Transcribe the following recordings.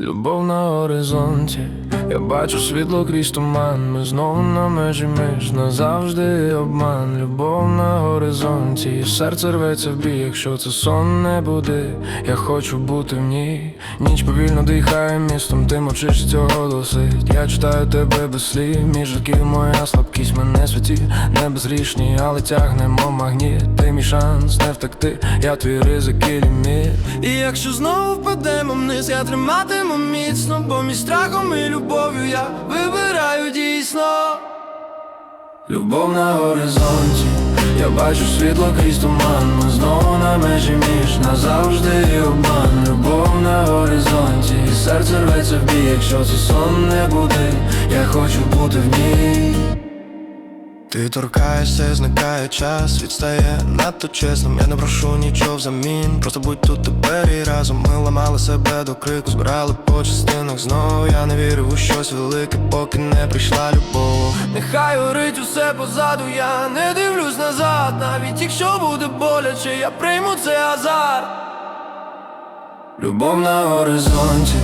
Любов на горизонті, я бачу світло крізь туман. Ми знову на межі між назавжди обман. Любов на горизонті, серце рветься в бій, якщо це сон не буде. Я хочу бути в ній. Ніч повільно дихає містом, ти мовчиш цього досить. Я читаю тебе без слів, між років моя слабкість мене святі, не безрішні, але тягнемо магніт. Ти мій шанс не втекти, я твій ризик і ліміт. І якщо знову впадемо вниз, я триматиму міцно, бо між страхом і любов'ю я вибираю дійсно. Любов на горизонті, я бачу світло крізь туман. Ми знову на межі між назавжди обман. Любов на горизонті, серце рветься в бій, якщо це сон не буде, я хочу бути в ній. Ти торкаєшся, зникає час, відстає надто чесним, я не прошу нічого взамін. Просто будь тут тепер і разом. Ми ламали себе до крику, збирали по частинах знову. Я не вірив у щось велике, поки не прийшла любов. Нехай горить усе позаду, я не дивлюсь назад, навіть якщо буде боляче, я прийму цей азарт. Любов на горизонті,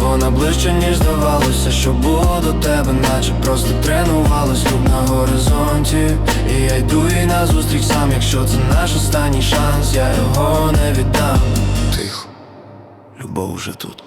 вона ближче, ніж здавалося, що було до тебе, наче просто тренувалась Люб на горизонті, і я йду їй назустріч сам, якщо це наш останній шанс, я його не віддам. Тихо, любов вже тут.